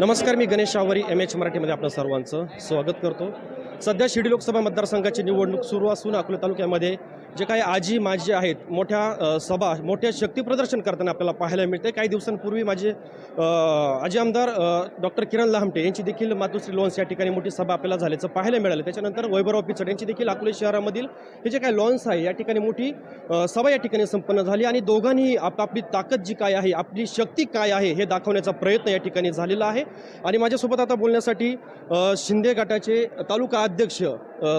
नमस्कार मी Ganesh Shawari M H मराठीमध्ये आपलं सर्वांचं स्वागत करतो. सध्या शिर्डी लोकसभा मतदारसंघाची निवडणूक सुरू असून अकोला तालुक्यामध्ये जे काही आजी माजी आहेत मोठ्या सभा मोठ्या शक्ती प्रदर्शन करताना आपल्याला पाहायला मिळते काही दिवसांपूर्वी माझे आजी आमदार डॉक्टर किरण लहामटे यांची देखील मातोश्री लॉन्स या ठिकाणी मोठी सभा आपल्याला झाल्याचं पाहायला मिळालं. त्याच्यानंतर वैभवराव पिचड यांची देखील अकोले शहरामधील हे जे काही लॉन्स आहे या ठिकाणी मोठी सभा या ठिकाणी संपन्न झाली आणि दोघांनी आपापली ताकद जी काय आहे आपली शक्ती काय आहे हे दाखवण्याचा प्रयत्न या ठिकाणी झालेला आहे. आणि माझ्यासोबत आता बोलण्यासाठी शिंदे गटाचे तालुका अध्यक्ष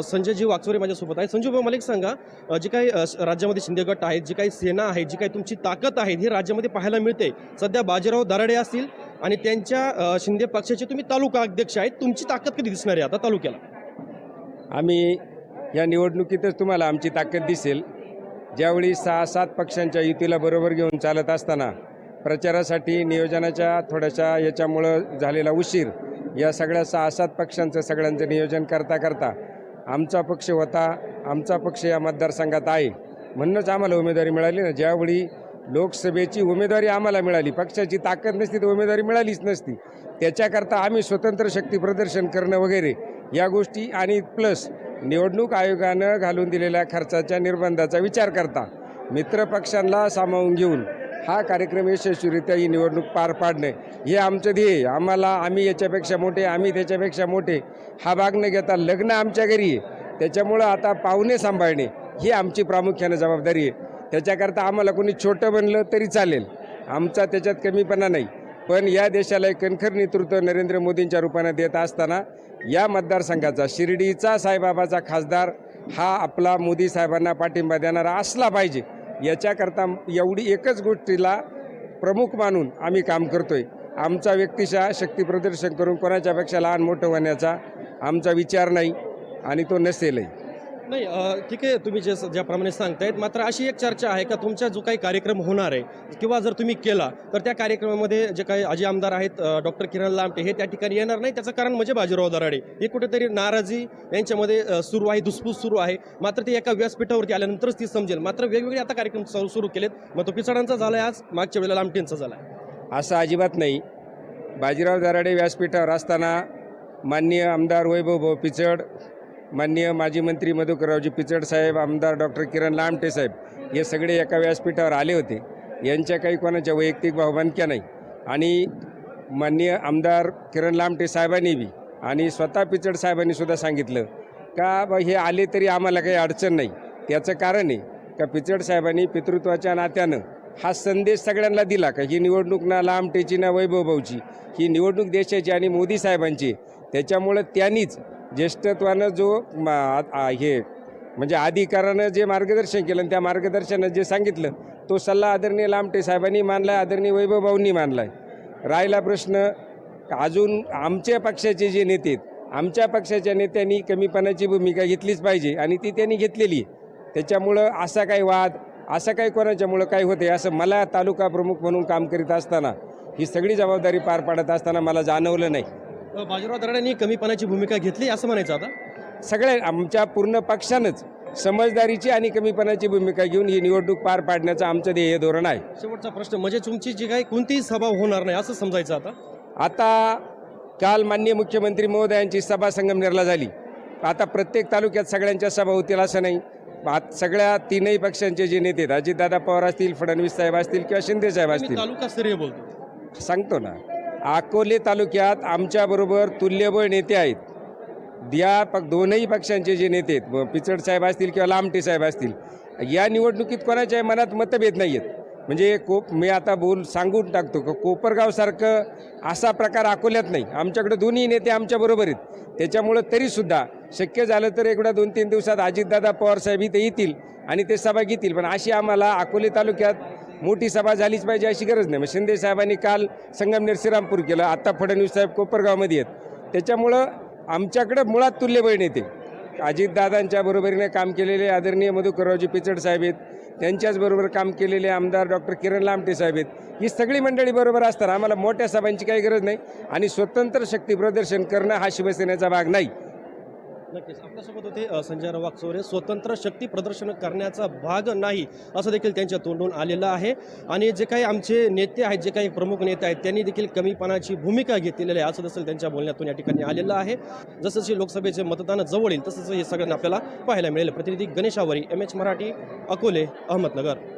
संजयजी वाकचोरे माझ्यासोबत आहे संजू भाऊ सांगा जे जी काही राज्यामध्ये शिंदे गट आहेत जी काही सेना आहे जी काही तुमची ताकद आहे ही राज्यामध्ये पाहायला मिळते. सध्या बाजीराव दराडे असतील आणि त्यांच्या शिंदे पक्षाचे तुम्ही तालुका अध्यक्ष आहेत तुमची ताकद कधी दिसणार आहे आता तालुक्याला? आम्ही या निवडणुकीतच तुम्हाला आमची ताकद दिसेल. ज्यावेळी सहा सात पक्षांच्या युतीला बरोबर घेऊन चालत असताना प्रचारासाठी नियोजनाच्या थोड्याशा याच्यामुळं झालेला उशीर या सगळ्या सहा सात पक्षांचं सगळ्यांचं नियोजन करता करता आमचा पक्ष होता. आमचा पक्ष या मतदारसंघात आहे. म्हणूनच आम्हाला उमेदवारी मिळाली ना. ज्यावेळी लोकसभेची उमेदवारी आम्हाला मिळाली पक्षाची ताकद नसती तर उमेदवारी मिळालीच नसती. त्याच्याकरता आम्ही स्वतंत्र शक्ती प्रदर्शन करणं वगैरे या गोष्टी आणि प्लस निवडणूक आयोगानं घालून दिलेल्या खर्चाच्या निर्बंधाचा विचार करता मित्र पक्षांना सामावून घेऊन हा कार्यक्रम यशस्वीरित्या ही निवडणूक पार पाडणे हे आमचं ध्येय आम्हाला आम्ही याच्यापेक्षा मोठे आम्ही त्याच्यापेक्षा मोठे हा भाग न घेता लग्न आमच्या घरी आहे. त्याच्यामुळं आता पाहुणे सांभाळणे ही आमची प्रामुख्यानं जबाबदारी आहे. त्याच्याकरता आम्हाला कोणी छोटं बनलं तरी चालेल. आमचा त्याच्यात कमीपणा नाही. पण या देशाला एक कणखर नेतृत्व नरेंद्र मोदींच्या रूपाने देत असताना या मतदारसंघाचा शिर्डीचा साईबाबाचा खासदार हा आपला मोदी साहेबांना पाठिंबा देणारा असला पाहिजे. याच्याकरता एवढी एकच गोष्टीला प्रमुख मानून आम्ही काम करतोय. आमचा व्यक्तिशः शक्ती प्रदर्शन करून कोणाच्यापेक्षा लहान मोठं होण्याचा आमचा विचार नाही. आणि तो नसेलही. नाही ठीक आहे तुम्ही जे ज्याप्रमाणे सांगतायत मात्र अशी एक चर्चा आहे का तुमचा जो काही कार्यक्रम होणार आहे किंवा जर तुम्ही केला तर त्या कार्यक्रमामध्ये जे काही आजी आमदार आहेत डॉक्टर किरण लामटे हे त्या ठिकाणी येणार नाही? त्याचं कारण म्हणजे बाजीराव दराडे. ही कुठेतरी नाराजी यांच्यामध्ये सुरू आहे दुसपूस सुरू आहे. मात्र ते एका व्यासपीठावरती आल्यानंतरच ती समजेल. मात्र वेगवेगळे आता कार्यक्रम सुरू केलेत. मग तो पिचडांचा झाला आज मागच्या वेळेला लामटेंचा झाला असं अजिबात नाही. बाजीराव दराडे व्यासपीठावर असताना माननीय आमदार वैभव भाऊ पिचड माननीय माजी मंत्री मधुकररावजी पिचड साहेब आमदार डॉक्टर किरण लामटे साहेब हे सगळे एका व्यासपीठावर आले होते. यांच्या काही कोणाच्या वैयक्तिक भावबांधक्या नाही. आणि माननीय आमदार किरण लामटे साहेबांनी बी आणि स्वतः पिचड साहेबांनी सुद्धा सांगितलं का बा हे आले तरी आम्हाला काही अडचण नाही. त्याचं कारण आहे का पिचड साहेबांनी पितृत्वाच्या नात्यानं हा संदेश सगळ्यांना दिला का ही निवडणूक ना लांबटेची ना वैभव भाऊची ही निवडणूक देशाची आणि मोदी साहेबांची आहे. त्याच्यामुळं त्यांनीच ज्येष्ठत्वानं जो हे म्हणजे अधिकारानं जे मार्गदर्शन केलं आणि त्या मार्गदर्शनात जे सांगितलं तो सल्ला आदरणीय लामटे साहेबांनी मानला आहे आदरणीय वैभव भाऊंनी मानला आहे राहिला प्रश्न अजून आमच्या पक्षाचे जे नेते आहेत आमच्या पक्षाच्या नेत्यांनी कमीपणाची भूमिका घेतलीच पाहिजे आणि ती त्यांनी घेतलेली. आहे त्याच्यामुळं असा काही वाद असं काही कोणाच्यामुळं काही होते असं मला तालुका प्रमुख म्हणून काम करीत असताना ही सगळी जबाबदारी पार पाडत असताना मला जाणवलं नाही. बाजीराव दराडेंनी कमीपणाची भूमिका घेतली असं म्हणायचं आता? सगळ्या आमच्या पूर्ण पक्षानंच समजदारीची आणि कमीपणाची भूमिका घेऊन ही निवडणूक पार पाडण्याचं आमचं ध्येय धोरण आहे. शेवटचा प्रश्न म्हणजे तुमची जी काही कोणतीही सभा होणार नाही असं समजायचं आता? आता काल माननीय मुख्यमंत्री महोदयांची सभा संगमनेरला झाली. आता प्रत्येक तालुक्यात सगळ्यांच्या सभा होतील असं नाही. आत- सगळ्या तीनही पक्षांचे जे नेते अजितदादा पवार असतील फडणवीस साहेब असतील किंवा शिंदे साहेब असतील. तालुकास्तरीय बोलतो. सांगतो ना. अकोले तालुक्यात आमच्याबरोबर तुल्यबळ नेते आहेत. या पक दोनही पक्षांचे जे नेते आहेत पिचड साहेब असतील किंवा लामटे साहेब असतील या निवडणुकीत कोणाच्या मनात मतभेद नाही आहेत म्हणजे कोप मी आता बोल सांगून टाकतो की कोपरगावसारखं असा प्रकार अकोल्यात नाही. आमच्याकडे दोन्ही नेते आमच्याबरोबर आहेत. त्याच्यामुळं तरीसुद्धा शक्य झालं तर एकदा दोन तीन दिवसात अजितदादा पवार साहेब इथे येतील आणि ते सभा घेतील. पण अशी आम्हाला अकोले तालुक्यात मोठी सभा झालीच पाहिजे अशी गरज नाही. मग शिंदे साहेबांनी काल संगमनेर श्रीरामपूर केलं. आत्ता फडणवीस साहेब कोपरगावमध्ये आहेत. त्याच्यामुळं आमच्याकडं मुळात तुल्य बहीण येते. अजितदादांच्या बरोबरीने काम केलेले आदरणीय मधुकररावजी पिचड साहेब आहेत. त्यांच्याचबरोबर काम केलेले आमदार डॉक्टर किरण लामटे साहेब आहेत. ही सगळी मंडळी बरोबर असतात. आम्हाला मोठ्या सभांची काही गरज नाही. आणि स्वतंत्र शक्ती प्रदर्शन करणं हा शिवसेनेचा भाग नाही. नक्कीच. आपल्यासोबत होते संजय संजय चोरे स्वतंत्र शक्ती प्रदर्शन करण्याचा भाग नाही असं देखील त्यांच्या तोंडून आलेलं आहे. आणि जे काही आमचे नेते आहेत जे काही प्रमुख नेते आहेत त्यांनी देखील कमीपणाची भूमिका घेतलेली आहे असं देखील त्यांच्या बोलण्यातून या ठिकाणी आलेलं आहे. जसं लोकसभेचे मतदान जवळ येईल तसंच हे सगळ्यांना आपल्याला पाहायला मिळेल. प्रतिनिधी गणेश एम एच मराठी अकोले अहमदनगर.